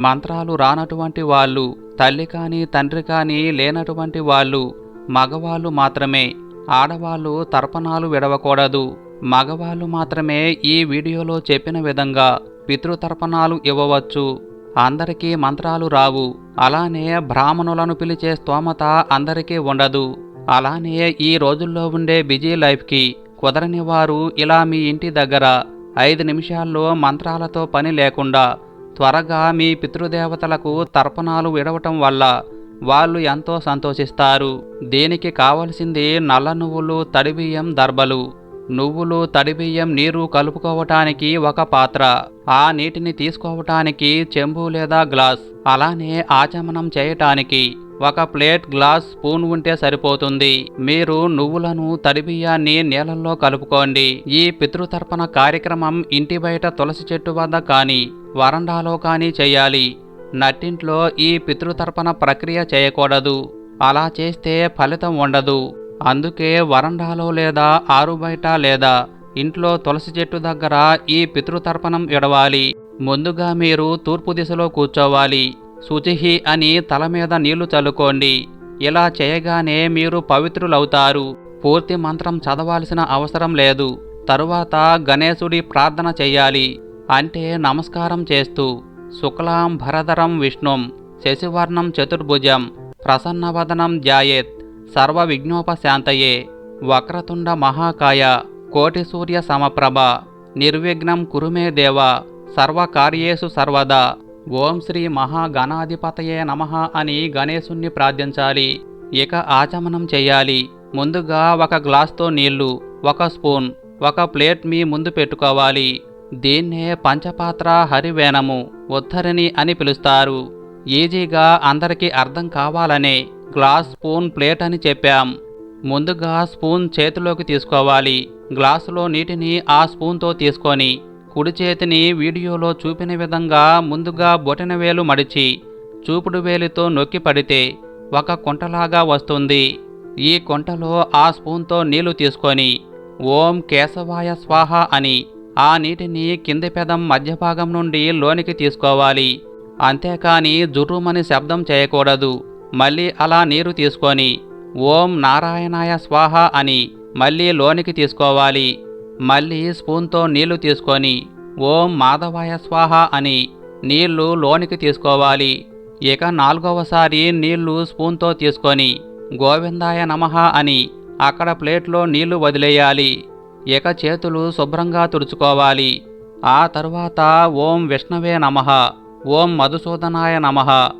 మంత్రాలు రానటువంటి వాళ్ళు తల్లి కానీ తండ్రి కానీ లేనటువంటి వాళ్ళు మగవాళ్ళు మాత్రమే. ఆడవాళ్ళు తర్పణాలు విడవకూడదు. మగవాళ్ళు మాత్రమే ఈ వీడియోలో చెప్పిన విధంగా పితృతర్పణాలు ఇవ్వవచ్చు. అందరికీ మంత్రాలు రావు. అలానే బ్రాహ్మణులను పిలిచే స్తోమత అందరికీ ఉండదు. అలానే ఈ రోజుల్లో ఉండే బిజీ లైఫ్కి కుదరని వారు ఇలా మీ ఇంటి దగ్గర ఐదు నిమిషాల్లో మంత్రాలతో పని లేకుండా త్వరగా మీ పితృదేవతలకు తర్పణాలు విడవటం వల్ల వాళ్ళు ఎంతో సంతోషిస్తారు. దీనికి కావలసింది నల్ల నువ్వులు తడిబియ్యం దర్బలు. నువ్వులు తడిబియ్యం నీరు కలుపుకోవటానికి ఒక పాత్ర ఆ నీటిని తీసుకోవటానికి చెంబు లేదా గ్లాస్. అలానే ఆచమనం చేయటానికి ఒక ప్లేట్ గ్లాస్ స్పూన్ ఉంటే సరిపోతుంది. మీరు నువ్వులను తడిబియ్యాన్ని నీళ్ళల్లో కలుపుకోండి. ఈ పితృతర్పణ కార్యక్రమం ఇంటి బయట తులసి చెట్టు వద్ద కానీ వరండాలో కానీ చేయాలి. నట్టింట్లో ఈ పితృతర్పణ ప్రక్రియ చేయకూడదు. అలా చేస్తే ఫలితం ఉండదు. అందుకే వరండాలో లేదా ఆరు బయట లేదా ఇంట్లో తులసి చెట్టు దగ్గర ఈ పితృతర్పణం ఇడవాలి ముందుగా మీరు తూర్పు దిశలో కూర్చోవాలి. శుచిహి అని తల మీద నీళ్ళు చల్లుకోండి. ఇలా చేయగానే మీరు పవిత్రులవుతారు. పూర్తి మంత్రం చదవాల్సిన అవసరం లేదు. తరువాత గణేశుడి ప్రార్థన చెయ్యాలి అంటే నమస్కారం చేస్తూ శుక్లాం భరధరం విష్ణుం శశివర్ణం చతుర్భుజం ప్రసన్నవదనం జాయేత్ సర్వ విఘ్నోపశాంతయే వక్రతుండ మహాకాయ కోటి సూర్య సమప్రభ నిర్విఘ్నం కురుమే దేవ సర్వకార్యేషు సర్వదా. ఓం శ్రీ మహాగణాధిపతయే నమః అని గణేశుణ్ణి ప్రార్థించాలి. ఇక ఆచమనం చేయాలి. ముందుగా ఒక గ్లాస్తో నీళ్ళు ఒక స్పూన్ ఒక ప్లేట్ మీ ముందు పెట్టుకోవాలి. దీన్నే పంచపాత్ర హరివేణము ఉత్తరిణి అని పిలుస్తారు. ఈజీగా అందరికీ అర్థం కావాలనే గ్లాస్ స్పూన్ ప్లేట్ అని చెప్పాం. ముందుగా స్పూన్ చేతిలోకి తీసుకోవాలి. గ్లాసులో నీటిని ఆ స్పూన్తో తీసుకొని కుడి చేతిని వీడియోలో చూపిన విధంగా ముందుగా బొటన వేలు మడిచి చూపుడు వేలితో నొక్కి పడితే ఒక కుంటలాగా వస్తుంది. ఈ కుంటలో ఆ స్పూన్తో నీళ్ళు తీసుకొని ఓం కేశవాయ స్వాహ అని ఆ నీటిని కింది పెదం మధ్య భాగం నుండి లోనికి తీసుకోవాలి. అంతేకాని జుర్రుమని శబ్దం చేయకూడదు. మళ్ళీ అలా నీరు తీసుకొని ఓం నారాయణాయ స్వాహ అని మళ్ళీ లోనికి తీసుకోవాలి. మళ్ళీ స్పూన్తో నీళ్ళు తీసుకొని ఓం మాధవాయ స్వాహ అని నీళ్ళు లోనికి తీసుకోవాలి. ఇక నాలుగవసారి నీళ్ళు స్పూన్తో తీసుకొని గోవిందాయ నమః అని అక్కడ ప్లేట్లో నీళ్ళు వదిలేయాలి. ఇక చేతులు శుభ్రంగా తుడుచుకోవాలి. ఆ తరువాత ఓం విష్ణవే నమః ఓం మధుసూదనాయ నమః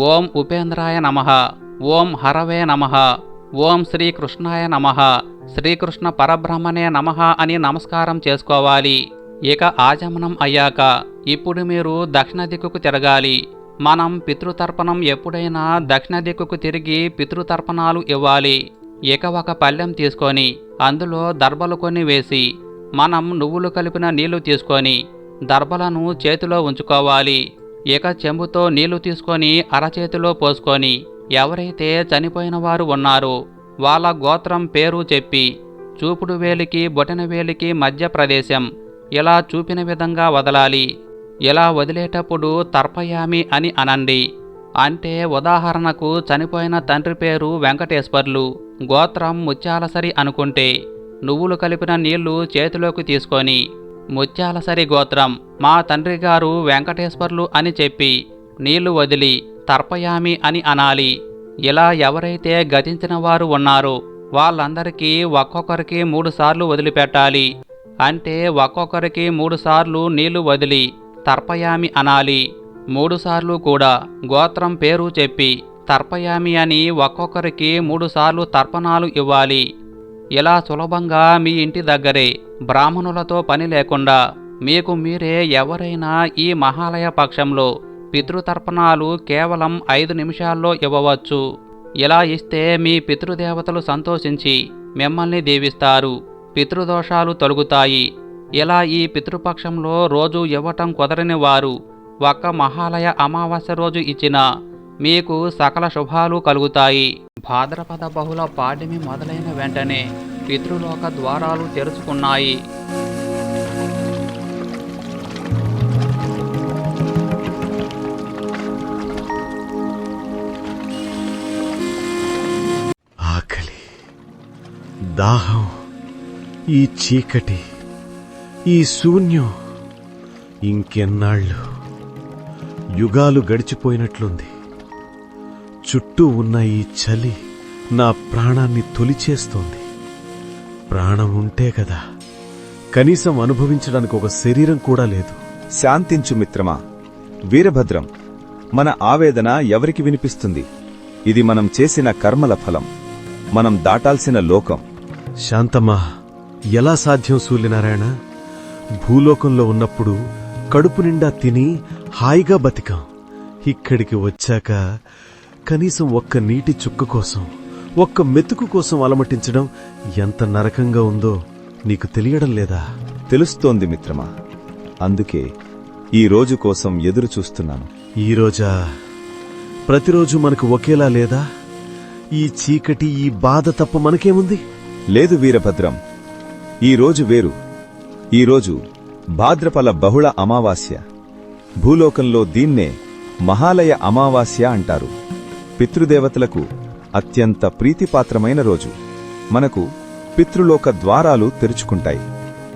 ఓం ఉపేంద్రాయ నమః. ఓం హరవే నమః. ఓం శ్రీకృష్ణాయ నమః. శ్రీకృష్ణ పరబ్రహ్మనే నమః అని నమస్కారం చేసుకోవాలి. ఇక ఆజమనం అయ్యాక ఇప్పుడు మీరు దక్షిణ దిక్కుకు తిరగాలి. మనం పితృతర్పణం ఎప్పుడైనా దక్షిణ దిక్కుకు తిరిగి పితృతర్పణాలు ఇవ్వాలి. ఇక ఒక పళ్ళెం తీసుకొని అందులో దర్బలు కొన్ని వేసి మనం నువ్వులు కలిపిన నీళ్ళు తీసుకొని దర్బలను చేతిలో ఉంచుకోవాలి. ఇక చెంబుతో నీళ్ళు తీసుకొని అరచేతిలో పోసుకొని ఎవరైతే చనిపోయిన వారు ఉన్నారో వాళ్ళ గోత్రం పేరు చెప్పి చూపుడు వేలికి బొటన వేలికి మధ్య ప్రదేశం. ఇలా చూపిన విధంగా వదలాలి. ఇలా వదిలేటప్పుడు తర్పయామి అని అనండి. అంటే ఉదాహరణకు చనిపోయిన తండ్రి పేరు వెంకటేశ్వర్లు గోత్రం ముత్యాలసరి అనుకుంటే నువ్వులు కలిపిన నీళ్ళు చేతిలోకి తీసుకొని ముత్యాలసరి గోత్రం మా తండ్రి గారు వెంకటేశ్వర్లు అని చెప్పి నీళ్ళు వదిలి తర్పయామి అని అనాలి. ఇలా ఎవరైతే గతించిన వారు ఉన్నారో వాళ్ళందరికీ ఒక్కొక్కరికి మూడుసార్లు వదిలిపెట్టాలి. అంటే ఒక్కొక్కరికి మూడుసార్లు నీళ్ళు వదిలి తర్పయామి అనాలి. మూడుసార్లు కూడా గోత్రం పేరు చెప్పి తర్పయామి అని ఒక్కొక్కరికి మూడుసార్లు తర్పణాలు ఇవ్వాలి. ఇలా సులభంగా మీ ఇంటి దగ్గరే బ్రాహ్మణులతో పని లేకుండా మీకు మీరే ఎవరైనా ఈ మహాలయ పక్షంలో పితృతర్పణాలు కేవలం ఐదు నిమిషాల్లో ఇవ్వవచ్చు. ఇలా ఇస్తే మీ పితృదేవతలు సంతోషించి మిమ్మల్ని దీవిస్తారు. పితృదోషాలు తొలగుతాయి. ఇలా ఈ పితృపక్షంలో రోజు ఇవ్వటం కుదరని వారు ఒక్క మహాలయ అమావాస్య రోజు ఇచ్చినా మీకు సకల శుభాలు కలుగుతాయి. భాద్రపద బహుళ పాడ్యమి మొదలైన వెంటనే పితృలోక ద్వారాలు తెరుచుకున్నాయి. ఆకలి దాహం ఈ చీకటి ఈ శూన్యం ఇంకెన్నాళ్ళు? యుగాలు గడిచిపోయినట్లుంది. చుట్టూ ఉన్న ఈ చలి నా ప్రాణాన్ని తొలిచేస్తోంది. ప్రాణం ఉంటే కదా. కనీసం అనుభవించడానికి ఒక శరీరం కూడా లేదు. శాంతించు మిత్రమా. వీరభద్రం మన ఆవేదన ఎవరికి వినిపిస్తుంది? ఇది మనం చేసిన కర్మల ఫలం. మనం దాటాల్సిన లోకం. శాంతమ్మా ఎలా సాధ్యం సూర్యనారాయణ? భూలోకంలో ఉన్నప్పుడు కడుపు నిండా తిని హాయిగా బతికాం. ఇక్కడికి వచ్చాక కనీసం ఒక్క నీటి చుక్క కోసం ఒక్క మెతుకు కోసం అలమటించడం ఎంత నరకంగా ఉందో నీకు తెలియడం లేదా? తెలుస్తోంది మిత్రమా అందుకే ఈ రోజు కోసం ఎదురు చూస్తున్నాను. ఈరోజా ప్రతిరోజు మనకు ఒకేలా లేదా? ఈ చీకటి ఈ బాధ తప్ప మనకేముంది? లేదు వీరభద్రం ఈ రోజు వేరు. ఈరోజు భాద్రపల బహుళ అమావాస్య. భూలోకంలో దీన్నే మహాలయ అమావాస్య అంటారు. పితృదేవతలకు అత్యంత ప్రీతిపాత్రమైన రోజు. మనకు పితృలోక ద్వారాలు తెరుచుకుంటాయి.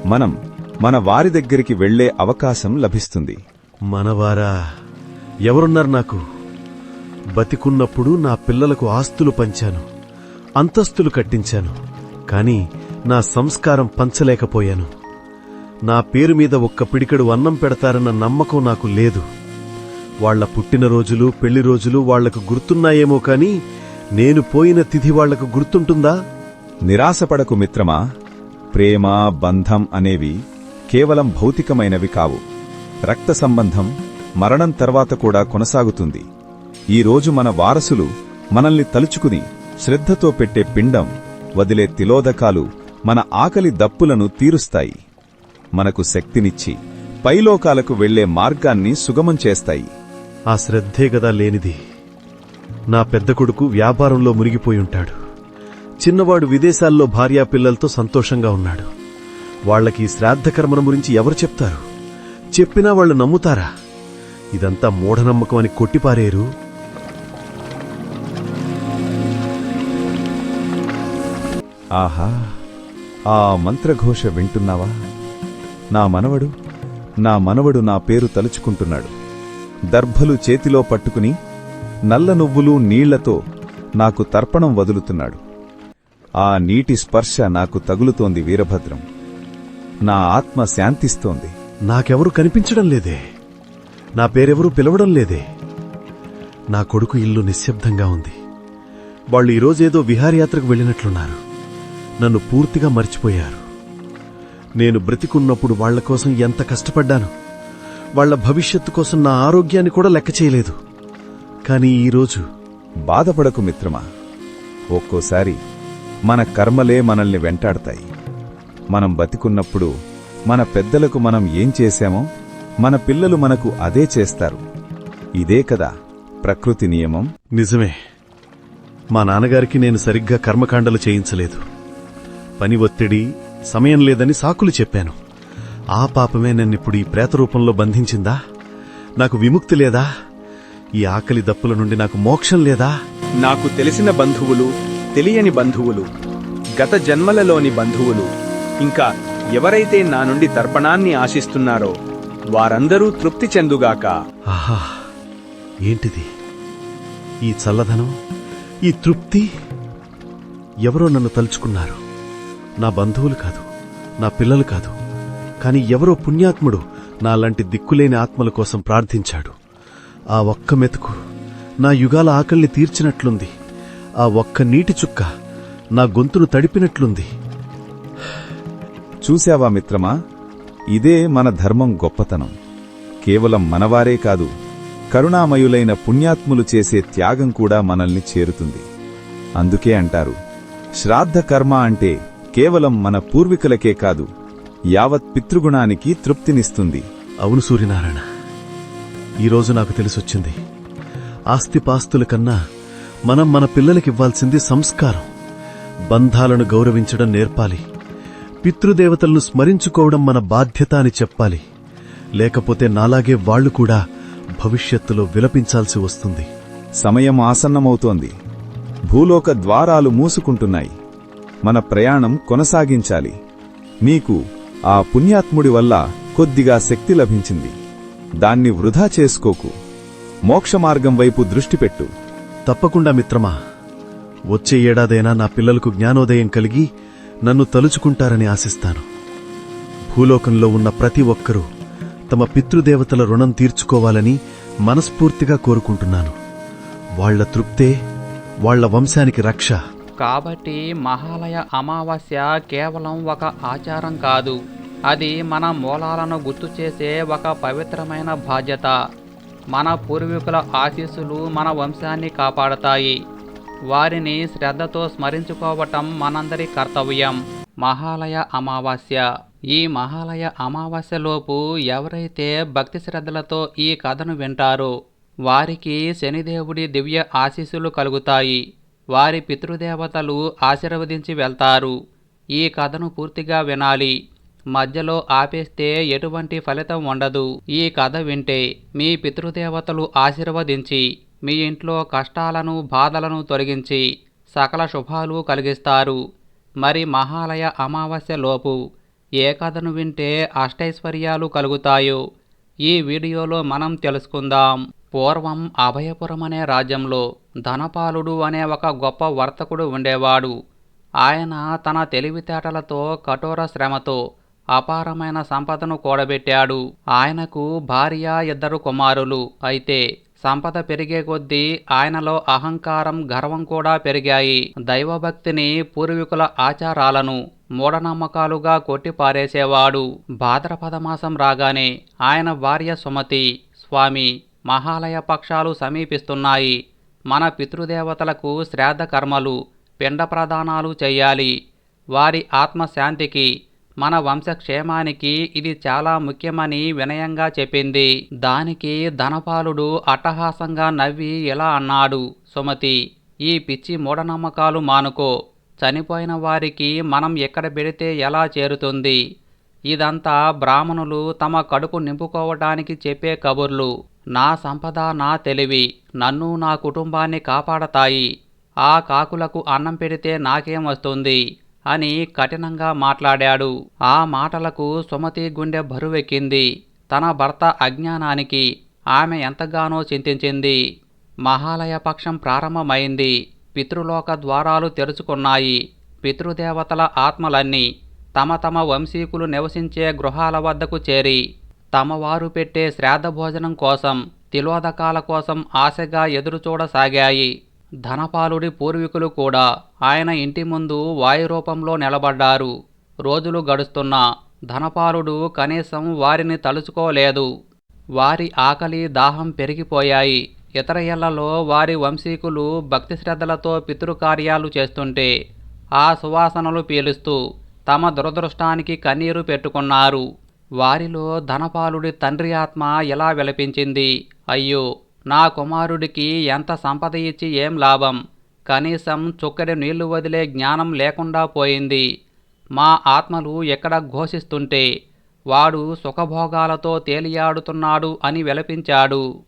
మనం మన వారి దగ్గరికి వెళ్ళే అవకాశం లభిస్తుంది. మనవారా ఎవరున్నారు నాకు? బతికున్నప్పుడు నా పిల్లలకు ఆస్తులు పంచాను అంతస్తులు కట్టించాను కాని నా సంస్కారం పంచలేకపోయాను. నా పేరు మీద ఒక్క పిడికడు అన్నం పెడతారన్న నమ్మకం నాకు లేదు. వాళ్ళ పుట్టినరోజులు పెళ్ళి రోజులు వాళ్ళకు గుర్తున్నాయేమో కాని నేను పోయిన తిథి వాళ్ళకు గుర్తుంటుందా? నిరాశపడకు మిత్రమా. ప్రేమ బంధం అనేవి కేవలం భౌతికమైనవి కావు. రక్త సంబంధం మరణం తర్వాత కూడా కొనసాగుతుంది. ఈ రోజు మన వారసులు మనల్ని తలుచుకుని శ్రద్ధతో పెట్టే పిండం వదిలే తిలోదకాలు మన ఆకలి దప్పులను తీరుస్తాయి. మనకు శక్తినిచ్చి పైలోకాలకు వెళ్ళే మార్గాన్ని సుగమం చేస్తాయి. ఆ శ్రద్ధే గదా లేనిది. నా పెద్ద కొడుకు వ్యాపారంలో మునిగిపోయుంటాడు చిన్నవాడు విదేశాల్లో భార్యా పిల్లలతో సంతోషంగా ఉన్నాడు. వాళ్ళకి శ్రాద్ధకర్మను గురించి ఎవరు చెప్తారు? చెప్పినా వాళ్ళు నమ్ముతారా? ఇదంతా మూఢనమ్మకం అని కొట్టిపారేరు? ఆహా ఆ మంత్రఘోష వింటున్నావా? నా మనవడు నా మనవడు నా పేరు తలుచుకుంటున్నాడు. దర్భలు చేతిలో పట్టుకుని నల్ల నువ్వులు నీళ్ళతో నాకు తర్పణం వదులుతున్నాడు. ఆ నీటి స్పర్శ నాకు తగులుతోంది వీరభద్రం. నా ఆత్మ శాంతిస్తోంది. నాకెవరు కనిపించడం లేదే. నా పేరెవరూ పిలవడం లేదే. నా కొడుకు ఇల్లు నిశ్శబ్దంగా ఉంది. వాళ్ళు ఈరోజేదో విహారయాత్రకు వెళ్ళినట్లున్నారు. నన్ను పూర్తిగా మర్చిపోయారు. నేను బ్రతికున్నప్పుడు వాళ్ళ కోసం ఎంత కష్టపడ్డాను. వాళ్ళ భవిష్యత్తు కోసం నా ఆరోగ్యాన్ని కూడా లెక్క చేయలేదు. కానీ ఈరోజు బాధపడకు మిత్రమా. ఒక్కోసారి మన కర్మలే మనల్ని వెంటాడతాయి. మనం బతికున్నప్పుడు మన పెద్దలకు మనం ఏం చేశామో మన పిల్లలు మనకు అదే చేస్తారు. ఇదే కదా ప్రకృతి నియమం. నిజమే. మా నాన్నగారికి నేను సరిగ్గా కర్మకాండలు చేయించలేదు. పని ఒత్తిడి సమయం లేదని సాకులు చెప్పాను. ఆ పాపమే నన్నిప్పుడు ఈ ప్రేత రూపంలో బంధించిందా? నాకు విముక్తి లేదా? ఈ ఆకలి దప్పుల నుండి నాకు మోక్షం లేదా? నాకు తెలిసిన బంధువులు తెలియని బంధువులు గత జన్మలలోని బంధువులు ఇంకా ఎవరైతే నా నుండి తర్పణాన్ని ఆశిస్తున్నారో వారందరూ తృప్తి చెందుగాక. ఆహా ఏంటిది? ఈ చల్లదనం ఈ తృప్తి? ఎవరో నన్ను తలుచుకున్నారు. నా బంధువులు కాదు నా పిల్లలు కాదు. కాని ఎవరో పుణ్యాత్ముడు నాలాంటి దిక్కులేని ఆత్మల కోసం ప్రార్థించాడు. ఆ ఒక్క మెతుకు నా యుగాల ఆకలిని తీర్చినట్లుంది. ఆ ఒక్క నీటి చుక్క నా గొంతును తడిపినట్లుంది. చూశావా మిత్రమా? ఇదే మన ధర్మం గొప్పతనం. కేవలం మనవారే కాదు కరుణామయులైన పుణ్యాత్ములు చేసే త్యాగం కూడా మనల్ని చేరుతుంది. అందుకే అంటారు శ్రాద్ధ కర్మ అంటే కేవలం మన పూర్వీకులకే కాదు యావత్ పితృగుణానికి తృప్తినిస్తుంది. అవును సూర్యనారాయణ. ఈరోజు నాకు తెలిసొచ్చింది. ఆస్తిపాస్తుల కన్నా మనం మన పిల్లలకివ్వాల్సింది సంస్కారం. బంధాలను గౌరవించడం నేర్పాలి. పితృదేవతలను స్మరించుకోవడం మన బాధ్యత అని చెప్పాలి. లేకపోతే నాలాగే వాళ్ళు కూడా భవిష్యత్తులో విలపించాల్సి వస్తుంది. సమయం ఆసన్నమవుతోంది. భూలోక ద్వారాలు మూసుకుంటున్నాయి. మన ప్రయాణం కొనసాగించాలి. నీకు ఆ పుణ్యాత్ముడి వల్ల కొద్దిగా శక్తి లభించింది. దాన్ని వృధా చేసుకోకు. మోక్షమార్గం వైపు దృష్టి పెట్టు. తప్పకుండా మిత్రమా. వచ్చే ఏడాదైనా నా పిల్లలకు జ్ఞానోదయం కలిగి నన్ను తలుచుకుంటారని ఆశిస్తాను. భూలోకంలో ఉన్న ప్రతి ఒక్కరూ తమ పితృదేవతల రుణం తీర్చుకోవాలని మనస్ఫూర్తిగా కోరుకుంటున్నాను. వాళ్ళ తృప్తే వాళ్ళ వంశానికి రక్ష. కాబట్టి మహాలయ అమావాస్య కేవలం ఒక ఆచారం కాదు. అది మన మూలాలను గుర్తు చేసే ఒక పవిత్రమైన బాధ్యత. మన పూర్వీకుల ఆశీస్సులు మన వంశాన్ని కాపాడతాయి. వారిని శ్రద్ధతో స్మరించుకోవటం మనందరి కర్తవ్యం. మహాలయ అమావాస్య. ఈ మహాలయ అమావాస్యలోపు ఎవరైతే భక్తి శ్రద్ధలతో ఈ కథను వింటారో వారికి శనిదేవుడి దివ్య ఆశీస్సులు కలుగుతాయి. వారి పితృదేవతలు ఆశీర్వదించి వెళ్తారు. ఈ కథను పూర్తిగా వినాలి. మధ్యలో ఆపేస్తే ఎటువంటి ఫలితం ఉండదు. ఈ కథ వింటే మీ పితృదేవతలు ఆశీర్వదించి మీ ఇంట్లో కష్టాలను బాధలను తొలగించి సకల శుభాలు కలిగిస్తారు. మరి మహాలయ అమావాస్య లోపు ఏ కథను వింటే అష్టైశ్వర్యాలు కలుగుతాయో ఈ వీడియోలో మనం తెలుసుకుందాం. పూర్వం అభయపురం అనే రాజ్యంలో ధనపాలుడు అనే ఒక గొప్ప వర్తకుడు ఉండేవాడు. ఆయన తన తెలివితేటలతో కఠోర శ్రమతో అపారమైన సంపదను కూడబెట్టాడు. ఆయనకు భార్య ఇద్దరు కుమారులు. అయితే సంపద పెరిగే కొద్దీ ఆయనలో అహంకారం గర్వం కూడా పెరిగాయి. దైవభక్తిని పూర్వీకుల ఆచారాలను మూఢనమ్మకాలుగా కొట్టిపారేసేవాడు. భాద్రపద మాసం రాగానే ఆయన భార్య సుమతి స్వామి మహాలయ పక్షాలు సమీపిస్తున్నాయి. మన పితృదేవతలకు శ్రాద్ధ కర్మలు పిండ ప్రదానాలు చెయ్యాలి వారి ఆత్మశాంతికి మన వంశక్షేమానికి ఇది చాలా ముఖ్యమని వినయంగా చెప్పింది. దానికి ధనపాలుడు అట్టహాసంగా నవ్వి ఇలా అన్నాడు సుమతి ఈ పిచ్చి మూఢనమ్మకాలు మానుకో. చనిపోయిన వారికి మనం ఎక్కడ పెడితే ఎలా చేరుతుంది? ఇదంతా బ్రాహ్మణులు తమ కడుపు నింపుకోవటానికి చెప్పే కబుర్లు. నా సంపద నా తెలివి నన్ను నా కుటుంబాన్ని కాపాడతాయి. ఆ కాకులకు అన్నం పెడితే నాకేం వస్తుంది? అని కఠినంగా మాట్లాడాడు. ఆ మాటలకు సుమతి గుండె బరువెక్కింది. తన భర్త అజ్ఞానానికి ఆమె ఎంతగానో చింతించింది. మహాలయ పక్షం ప్రారంభమైంది. పితృలోక ద్వారాలు తెరుచుకున్నాయి. పితృదేవతల ఆత్మలన్నీ తమ తమ వంశీకులు నివసించే గృహాల వద్దకు చేరి తమ వారు పెట్టే శ్రాద్ధభోజనం కోసం తిలోదకాల కోసం ఆశగా ఎదురుచూడసాగాయి. ధనపాలుడి పూర్వీకులు కూడా ఆయన ఇంటి ముందు వాయురూపంలో నిలబడ్డారు. రోజులు గడుస్తున్నా ధనపాలుడు కనీసం వారిని తలుచుకోలేదు. వారి ఆకలి దాహం పెరిగిపోయాయి. ఇతర ఇళ్ళలో వారి వంశీకులు భక్తి శ్రద్ధలతో పితృకార్యాలు చేస్తుంటే ఆ సువాసనలు పీలుస్తూ తమ దురదృష్టానికి కన్నీరు పెట్టుకున్నారు. వారిలో ధనపాలుడి తండ్రి ఆత్మ ఎలా విలపించింది? అయ్యో నా కుమారుడికి ఎంత సంపద ఇచ్చి ఏం లాభం? కనీసం చుక్కడి నీళ్ళు వదిలే జ్ఞానం లేకుండా పోయింది. మా ఆత్మలు ఎక్కడ ఘోషిస్తుంటే వాడు సుఖభోగాలతో తేలియాడుతున్నాడు అని విలపించాడు.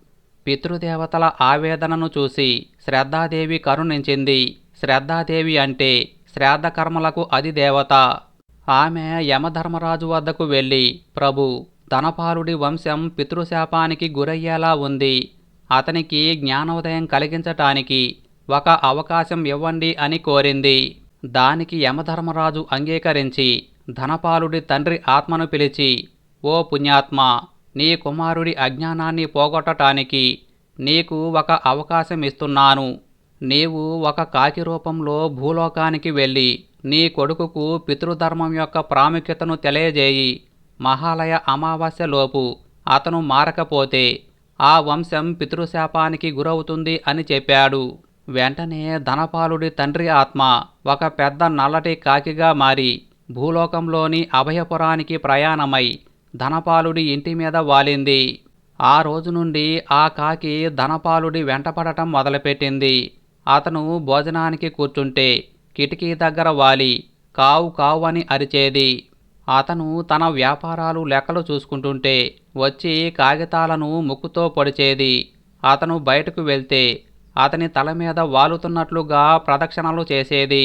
పితృదేవతల ఆవేదనను చూసి శ్రద్ధాదేవి కరుణించింది. శ్రద్ధాదేవి అంటే శ్రాద్ధకర్మలకు అది దేవత ఆమె యమధర్మరాజు వద్దకు వెళ్ళి ప్రభు ధనపాలుడి వంశం పితృశాపానికి గురయ్యేలా ఉంది. అతనికి జ్ఞానోదయం కలిగించటానికి ఒక అవకాశం ఇవ్వండి అని కోరింది. దానికి యమధర్మరాజు అంగీకరించి ధనపాలుడి తండ్రి ఆత్మను పిలిచి ఓ పుణ్యాత్మ నీ కుమారుడి అజ్ఞానాన్ని పోగొట్టటానికి నీకు ఒక అవకాశం ఇస్తున్నాను. నీవు ఒక కాకి రూపంలో భూలోకానికి వెళ్ళి నీ కొడుకుకు పితృధర్మం యొక్క ప్రాముఖ్యతను తెలియజేయి. మహాలయ అమావాస్యలోపు అతను మారకపోతే ఆ వంశం పితృశాపానికి గురవుతుంది అని చెప్పాడు. వెంటనే ధనపాలుడి తండ్రి ఆత్మ ఒక పెద్ద నల్లటి కాకిగా మారి భూలోకంలోని అభయపురానికి ప్రయాణమై ధనపాలుడి ఇంటి మీద వాలింది. ఆ రోజు నుండి ఆ కాకి ధనపాలుడి వెంటపడటం మొదలుపెట్టింది. అతను భోజనానికి కూర్చుంటే కిటికీ దగ్గర వాలి కావు కావు అని అరిచేది. అతను తన వ్యాపారాలు లెక్కలు చూసుకుంటుంటే వచ్చి కాగితాలను ముక్కుతో పొడిచేది. అతను బయటకు వెళ్తే అతని తల మీద వాలుతున్నట్లుగా ప్రదక్షిణలు చేసేది.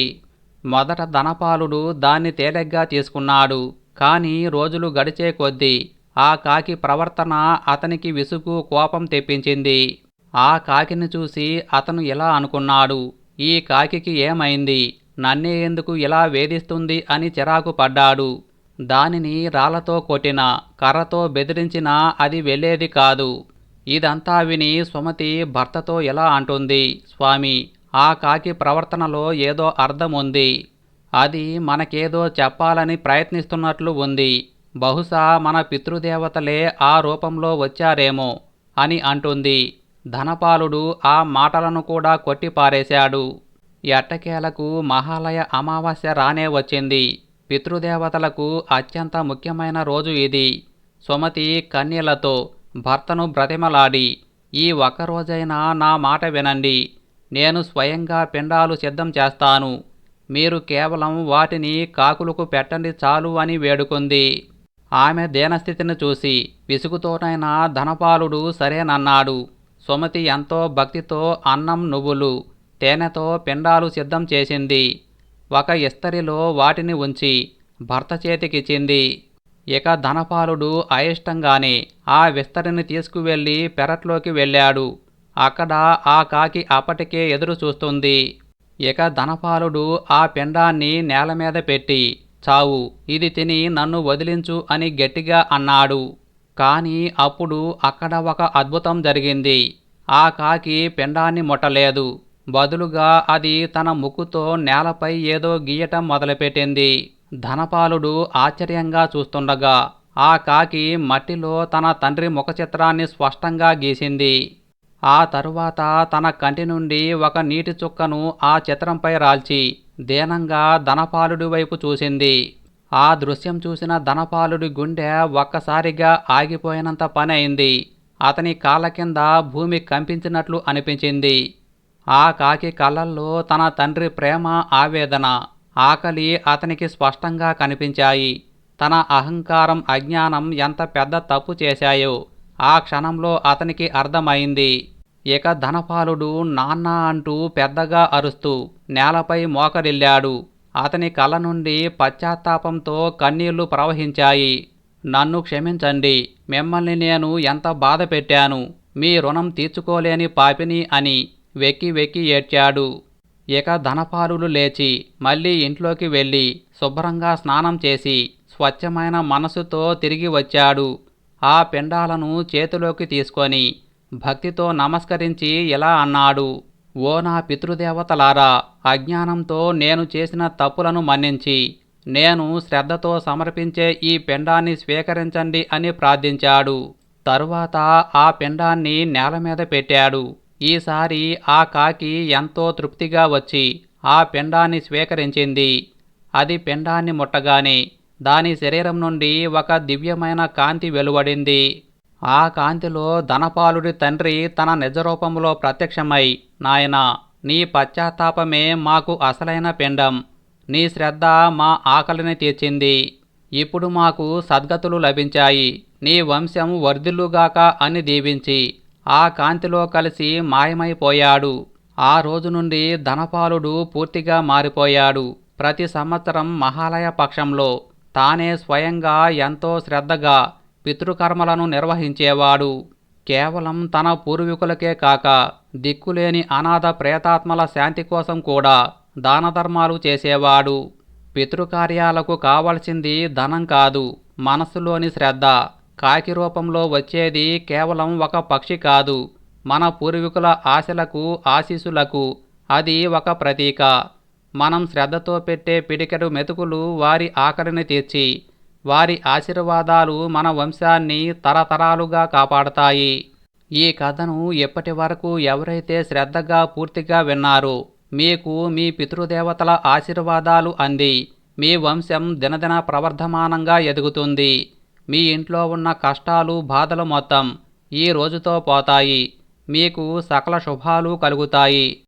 మొదట ధనపాలుడు దాన్ని తేలిగ్గా తీసుకున్నాడు. కానీ రోజులు గడిచే కొద్దీ ఆ కాకి ప్రవర్తన అతనికి విసుగు కోపం తెప్పించింది. ఆ కాకిని చూసి అతను ఇలా అనుకున్నాడు ఈ కాకికి ఏమైంది? నన్నే ఎందుకు ఇలా వేధిస్తుంది అని చిరాకు పడ్డాడు. దానిని రాళ్ళతో కొట్టినా కర్రతో బెదిరించినా అది వెళ్ళేది కాదు. ఇదంతా విని సుమతి భర్తతో ఎలా అంటుంది స్వామి ఆ కాకి ప్రవర్తనలో ఏదో అర్థం ఉంది అది మనకేదో చెప్పాలని ప్రయత్నిస్తున్నట్లు ఉంది. బహుశా మన పితృదేవతలే ఆ రూపంలో వచ్చారేమో అని అంటుంది. ధనపాలుడు ఆ మాటలను కూడా కొట్టిపారేశాడు. ఎట్టకేలకు మహాలయ అమావాస్య రానే వచ్చింది. పితృదేవతలకు అత్యంత ముఖ్యమైన రోజు ఇది. సుమతి కన్యలతో భర్తను బ్రతిమలాడి ఈ ఒక్కరోజైనా నా మాట వినండి. నేను స్వయంగా పిండాలు సిద్ధం చేస్తాను. మీరు కేవలం వాటిని కాకులకు పెట్టండి చాలు అని వేడుకుంది. ఆమె దీనస్థితిని చూసి విసుగుతోనైనా ధనపాలుడు సరేనన్నాడు. సుమతి ఎంతో భక్తితో అన్నం నువ్వులు తేనెతో పిండాలు సిద్ధం చేసింది. ఒక ఇస్తరిలో వాటిని ఉంచి భర్త చేతికిచ్చింది. ఇక ధనపాలుడు అయిష్టంగానే ఆ విస్తరిని తీసుకువెళ్ళి పెరట్లోకి వెళ్ళాడు. అక్కడ ఆ కాకి అప్పటికే ఎదురు చూస్తుంది. ఇక ధనపాలుడు ఆ పిండాన్ని నేల మీద పెట్టి చావు ఇది తిని నన్ను వదిలించు అని గట్టిగా అన్నాడు. కానీ అప్పుడు అక్కడ ఒక అద్భుతం జరిగింది. ఆ కాకి పిండాన్ని ముట్టలేదు. బదులుగా అది తన ముక్కుతో నేలపై ఏదో గీయటం మొదలుపెట్టింది. ధనపాలుడు ఆశ్చర్యంగా చూస్తుండగా ఆ కాకి మట్టిలో తన తండ్రి ముఖ చిత్రాన్ని స్పష్టంగా గీసింది. ఆ తరువాత తన కంటి నుండి ఒక నీటి చుక్కను ఆ చిత్రంపై రాల్చి దీనంగా ధనపాలుడి వైపు చూసింది. ఆ దృశ్యం చూసిన ధనపాలుడి గుండె ఒక్కసారిగా ఆగిపోయినంత పని అయింది అతని కాళ్ళ కింద భూమి కంపించినట్లు అనిపించింది. ఆ కాకి కళ్ళల్లో తన తండ్రి ప్రేమ ఆవేదన ఆకలి అతనికి స్పష్టంగా కనిపించాయి. తన అహంకారం అజ్ఞానం ఎంత పెద్ద తప్పు చేశాయో ఆ క్షణంలో అతనికి అర్థమైంది. ఇక ధనపాలుడు నాన్న అంటూ పెద్దగా అరుస్తూ నేలపై మోకరిల్లాడు. అతని కళ్ళ నుండి పశ్చాత్తాపంతో కన్నీళ్ళు ప్రవహించాయి. నన్ను క్షమించండి. మిమ్మల్ని నేను ఎంత బాధ పెట్టాను. మీ రుణం తీర్చుకోలేని పాపిని అని వెక్కి వెక్కి ఏడ్చాడు. ఇక ధనపారులు లేచి మళ్ళీ ఇంట్లోకి వెళ్ళి శుభ్రంగా స్నానం చేసి స్వచ్ఛమైన మనసుతో తిరిగి వచ్చాడు. ఆ పిండాలను చేతిలోకి తీసుకొని భక్తితో నమస్కరించి ఇలా అన్నాడు. ఓ నా పితృదేవతలారా అజ్ఞానంతో నేను చేసిన తప్పులను మన్నించి నేను శ్రద్ధతో సమర్పించే ఈ పిండాన్ని స్వీకరించండి అని ప్రార్థించాడు. తరువాత ఆ పిండాన్ని నేల మీద పెట్టాడు. ఈసారి ఆ కాకి ఎంతో తృప్తిగా వచ్చి ఆ పిండాన్ని స్వీకరించింది. అది పిండాన్ని ముట్టగానే దాని శరీరం నుండి ఒక దివ్యమైన కాంతి వెలువడింది. ఆ కాంతిలో ధనపాలుడి తండ్రి తన నిజరూపంలో ప్రత్యక్షమై నాయనా నీ పశ్చాత్తాపమే మాకు అసలైన పిండం. నీ శ్రద్ధ మా ఆకలిని తీర్చింది. ఇప్పుడు మాకు సద్గతులు లభించాయి. నీ వంశం వర్ధిల్లుగాక అని దీవించి ఆ కాంతిలో కలిసి మాయమైపోయాడు. ఆ రోజు నుండి ధనపాలుడు పూర్తిగా మారిపోయాడు. ప్రతి సంవత్సరం మహాలయ పక్షంలో తానే స్వయంగా ఎంతో శ్రద్ధగా పితృకర్మలను నిర్వహించేవాడు. కేవలం తన పూర్వీకులకే కాక దిక్కులేని అనాథ ప్రేతాత్మల శాంతి కోసం కూడా దానధర్మాలు చేసేవాడు. పితృకార్యాలకు కావలసింది ధనం కాదు మనస్సులోని శ్రద్ధ. కాకి రూపంలో వచ్చేది కేవలం ఒక పక్షి కాదు మన పూర్వీకుల ఆశలకు ఆశీస్సులకు. అది ఒక ప్రతీక. మనం శ్రద్ధతో పెట్టే పిడికెడు మెతుకులు వారి ఆకలిని తీర్చి వారి ఆశీర్వాదాలు మన వంశాన్ని తరతరాలుగా కాపాడతాయి. ఈ కథను ఇప్పటి వరకు ఎవరైతే శ్రద్ధగా పూర్తిగా విన్నారో మీకు మీ పితృదేవతల ఆశీర్వాదాలు అంది. మీ వంశం దినదిన ప్రవర్ధమానంగా ఎదుగుతుంది. మీ ఇంట్లో ఉన్న కష్టాలు బాధలు మొత్తం ఈ రోజుతో పోతాయి. మీకు సకల శుభాలు కలుగుతాయి.